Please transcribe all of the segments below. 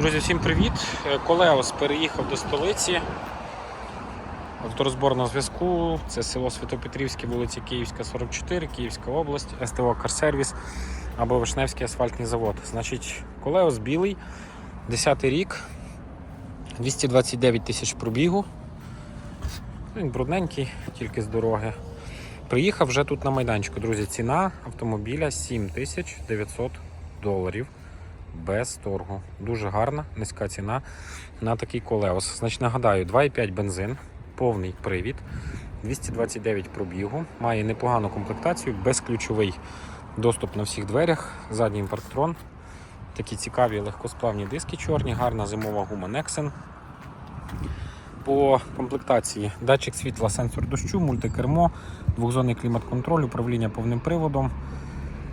Друзі, всім привіт! Е, Колеос переїхав до столиці. Авторозбор на зв'язку. Це село Святопетрівське, вулиця Київська, 44, Київська область, СТО Карсервіс або Вишневський асфальтний завод. Значить, Колеос білий, 10 рік, 229 тисяч пробігу. Він брудненький, тільки з дороги. Приїхав вже тут на майданчику, друзі. Ціна автомобіля 7900 доларів без торгу. Дуже гарна, низька ціна на такий колеос. Значить, нагадаю, 2,5 бензин, повний привід, 229 пробігу, має непогану комплектацію, безключовий доступ на всіх дверях, задній парктрон. Такі цікаві легкосплавні диски чорні, гарна зимова гума Nexen. По комплектації датчик світла, сенсор дощу, мультикермо, двохзонний клімат-контроль, управління повним приводом,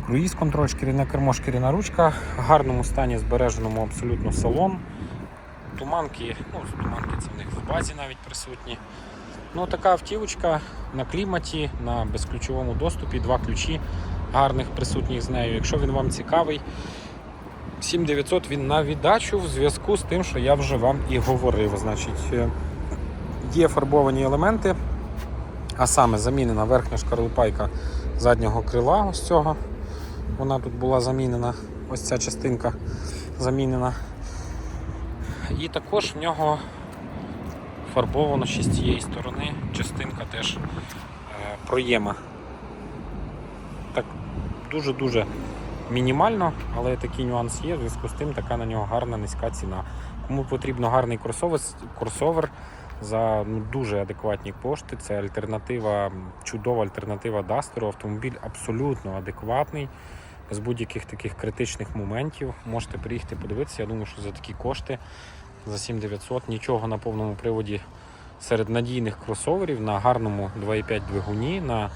круїз контроль, шкіряне кермо, шкіряна ручка, в гарному стані збереженому абсолютно салон. Туманки, ну, туманки це в них в базі навіть присутні. Ну, така автівочка на кліматі, на безключовому доступі, два ключі гарних присутніх з нею. Якщо він вам цікавий, 7900 він на віддачу в зв'язку з тим, що я вже вам і говорив. Значить, е, є фарбовані елементи, а саме замінена верхня шкарлупайка заднього крила. Ось цього. Вона тут була замінена, ось ця частинка замінена. І також в нього фарбовано ще з цієї сторони частинка теж е, проєма. Так дуже-дуже мінімально, але такий нюанс є, в зв'язку з тим така на нього гарна низька ціна. Кому потрібно гарний кросовер, кросовер за ну, дуже адекватні кошти, це альтернатива, чудова альтернатива Дастеру. Автомобіль абсолютно адекватний, без будь-яких таких критичних моментів. Можете приїхати подивитися. Я думаю, що за такі кошти за 7900 нічого на повному приводі серед надійних кросоверів на гарному 2,5 двигуні. на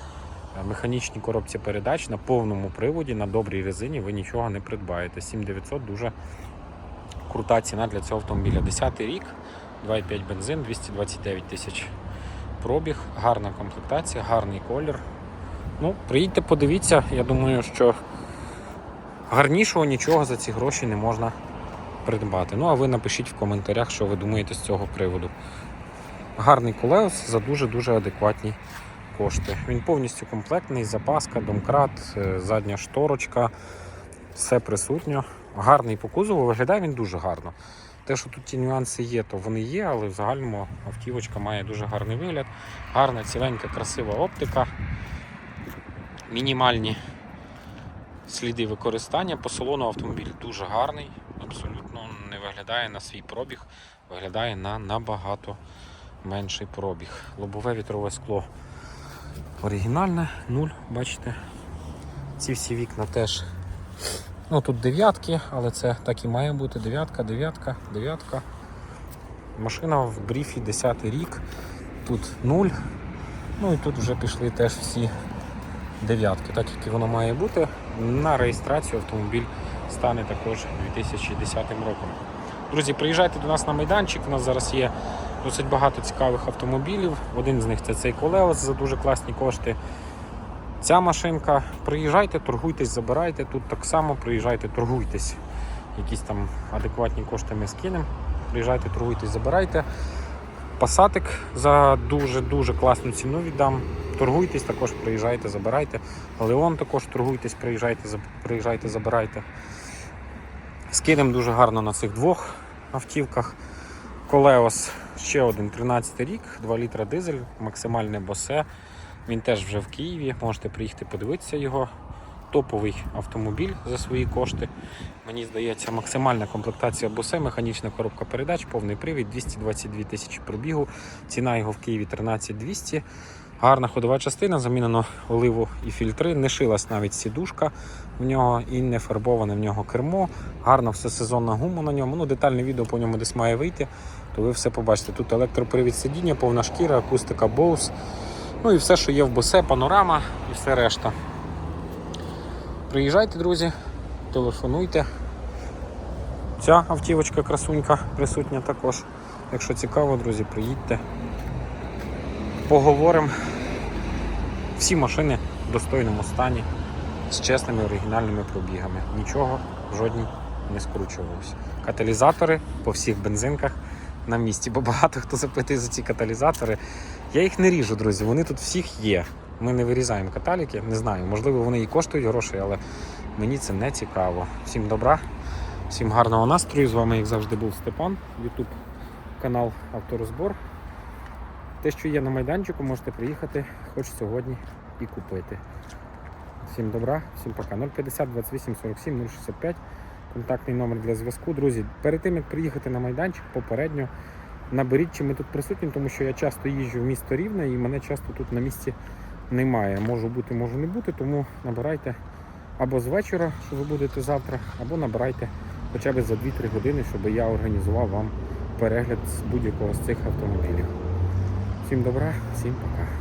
Е, механічній коробці передач на повному приводі, на добрій резині ви нічого не придбаєте. 7900 дуже крута ціна для цього автомобіля. 10 рік, 2,5 бензин, 229 тисяч пробіг, гарна комплектація, гарний колір. Ну, Приїдьте, подивіться, я думаю, що гарнішого нічого за ці гроші не можна придбати. Ну, а ви напишіть в коментарях, що ви думаєте з цього приводу. Гарний колеос за дуже-дуже адекватні кошти. Він повністю комплектний, запаска, домкрат, е, задня шторочка, все присутньо. Гарний по кузову, виглядає він дуже гарно. Те, що тут ті нюанси є, то вони є, але в загальному автівочка має дуже гарний вигляд, гарна, ціленька, красива оптика, мінімальні сліди використання. По салону автомобіль дуже гарний, абсолютно не виглядає на свій пробіг, виглядає на набагато менший пробіг. Лобове вітрове скло оригінальне, нуль, бачите. Ці всі вікна теж. Ну тут дев'ятки, але це так і має бути. Дев'ятка, дев'ятка, дев'ятка. Машина в бріфі 10 рік. Тут нуль. Ну і тут вже пішли теж всі дев'ятки, так як і воно має бути. На реєстрацію автомобіль стане також 2010 роком. Друзі, приїжджайте до нас на майданчик. У нас зараз є досить багато цікавих автомобілів. Один з них це цей Колеос за дуже класні кошти. Ця машинка. Приїжджайте, торгуйтесь, забирайте. Тут так само приїжджайте, торгуйтесь. Якісь там адекватні кошти ми скинемо. Приїжджайте, торгуйтесь, забирайте. Пасатик за дуже-дуже класну ціну віддам. Торгуйтесь, також приїжджайте, забирайте. Леон також торгуйтесь, приїжджайте, приїжджайте, забирайте. Скинемо дуже гарно на цих двох автівках. Колеос ще один 13 рік, 2 літра дизель, максимальне босе. Він теж вже в Києві. Можете приїхати подивитися його. Топовий автомобіль за свої кошти. Мені здається, максимальна комплектація босе, механічна коробка передач, повний привід, 222 тисячі пробігу. Ціна його в Києві 13200. Гарна ходова частина, замінено оливу і фільтри. Не шилась навіть сідушка в нього і не фарбоване в нього кермо. Гарна всесезонна гума на ньому. Ну, детальне відео по ньому десь має вийти, то ви все побачите. Тут електропривід сидіння, повна шкіра, акустика Bose. Ну і все, що є в босе, панорама і все решта. Приїжджайте, друзі, телефонуйте. Ця автівочка красунька присутня також. Якщо цікаво, друзі, приїдьте. Поговоримо. Всі машини в достойному стані, з чесними оригінальними пробігами. Нічого жодній не скручувалося. Каталізатори по всіх бензинках на місці, бо багато хто запитує за ці каталізатори. Я їх не ріжу, друзі. Вони тут всіх є. Ми не вирізаємо каталіки, не знаю. Можливо, вони і коштують грошей, але мені це не цікаво. Всім добра, всім гарного настрою. З вами, як завжди, був Степан, YouTube канал Авторозбор. Те, що є на майданчику, можете приїхати хоч сьогодні і купити. Всім добра, всім пока. 050 28 47 065. Контактний номер для зв'язку. Друзі, перед тим як приїхати на майданчик, попередньо наберіть, чи ми тут присутні, тому що я часто їжджу в місто Рівне і мене часто тут на місці немає. Можу бути, можу не бути, тому набирайте або з вечора, що ви будете завтра, або набирайте хоча б за 2-3 години, щоб я організував вам перегляд з будь-якого з цих автомобілів. Всім добра, всім пока.